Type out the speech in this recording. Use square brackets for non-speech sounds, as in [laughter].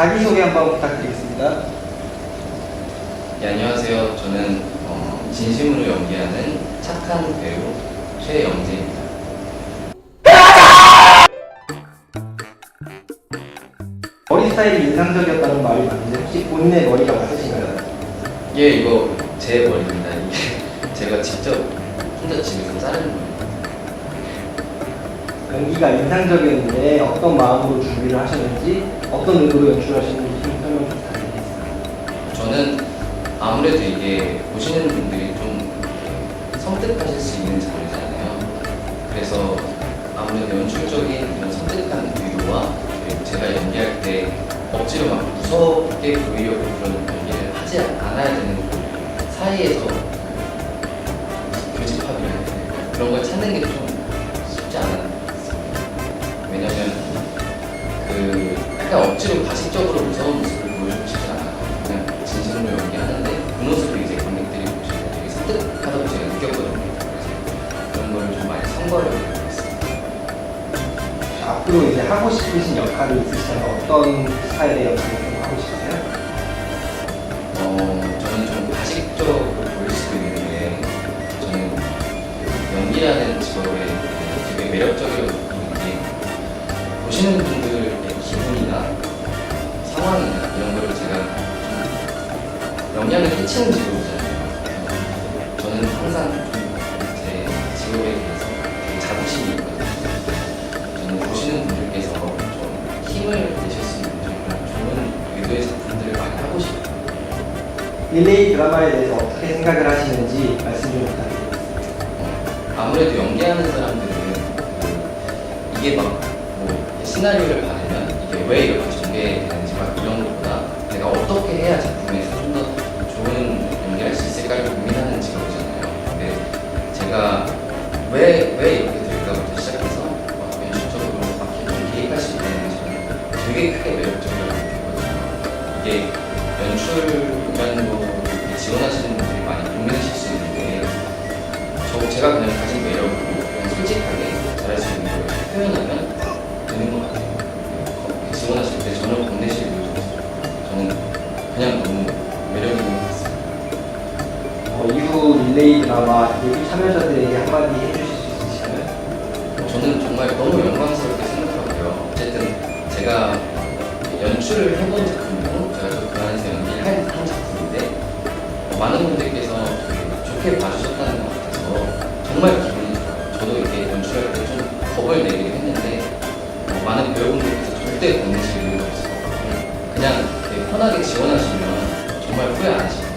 자기소개 한번 부탁드리겠습니다. 네, 안녕하세요. 저는 어, 진심으로 연기하는 착한 배우 최영재입니다. 머리 스타일이 인상적이었다는 말이 맞는데 혹시 본인의 머리가 맞으신가요? 예, 이거 제 머리입니다. 이게 [laughs] 제가 직접 혼자 집에서 자른 거예요. 연기가 인상적이었는데 어떤 마음으로 준비를 하셨는지 어떤 의도로 연출하시는지 좀 설명 부탁드리겠습니다. 저는 아무래도 이게 보시는 분들이 좀 섬뜩하실 수 있는 장르잖아요. 그래서 아무래도 연출적인 이런 섬뜩한 의도와 제가 연기할 때 억지로 막 무섭게 보이려고 그런 연기를 하지 않아야 되는 그 사이에서 교집합이라 해야 되나? 그런 걸 찾는 게좀 그 약간 억지로 가식적으로 무서운 모습을 보여주고 싶지 않아요. 그냥 진심으로 연기하는데 그 모습을 이제 관객들이 때 되게 섬뜩하다고 제가 느꼈거든요. 그래서 그런 걸 좀 많이 선거하려고 했어요. 앞으로 이제 하고 싶으신 역할이 있으시다면 어떤 스타일의 역할을 좀 하고 싶으세요? 어, 저는 좀 가식적으로 보일 수도 있는데 저는 그 연기라는 직업에 되게 매력적이라고 느끼는 게 보시는 기분이나 상황이나 이런 거를 제가 좀 영향을 끼치는 직업이잖아요. 저는 항상 좀제 직업에 대해서 되게 자부심이 있거든요. 저는 보시는 분들께서 좀 힘을 내실 수 있는 좀 그런 좋은 의도의 작품들을 많이 하고 싶어요. 릴레이 드라마에 대해서 어떻게 생각을 하시는지 말씀 좀 부탁드립니다. 아무래도 연기하는 사람들은 그 이게 막 뭐 시나리오를 받으면 이게 왜 이렇게 전개되는지 막 이런 것보다 내가 어떻게 해야 작품에서 좀 더 좋은 연기할 수 있을까를 고민하는 직업이잖아요. 근데 제가 왜, 왜 이렇게 될까부터 시작해서 막 연출적으로 막좀 기획할 수게 저는 되게 크게 매력적이라고 느끼거든요. 이게 연출이라는 지원하시는 분들이 많이 고민하실 수 있는데 저 제가 그냥 가진 매력으로 솔직하게 잘할 수 있는 걸 표현하면 릴레이 드라마 예비 참여자들에게 한마디 해주실 수 있으시다면? 어, 저는 정말 너무 영광스럽게 생각하고요. 어쨌든 제가 연출을 해본 작품이고 제가 또그 안에서 연기를 한, 한 작품인데 어, 많은 분들께서 좋게 봐주셨다는 것 같아서 정말 기분이 좋아요. 저도 이렇게 연출할 때 좀 겁을 내기도 했는데 어, 많은 배우분들께서 절대 겁내실 이유가 없을 것 그냥 편하게 지원하시면 정말 후회 안 하실 거예요.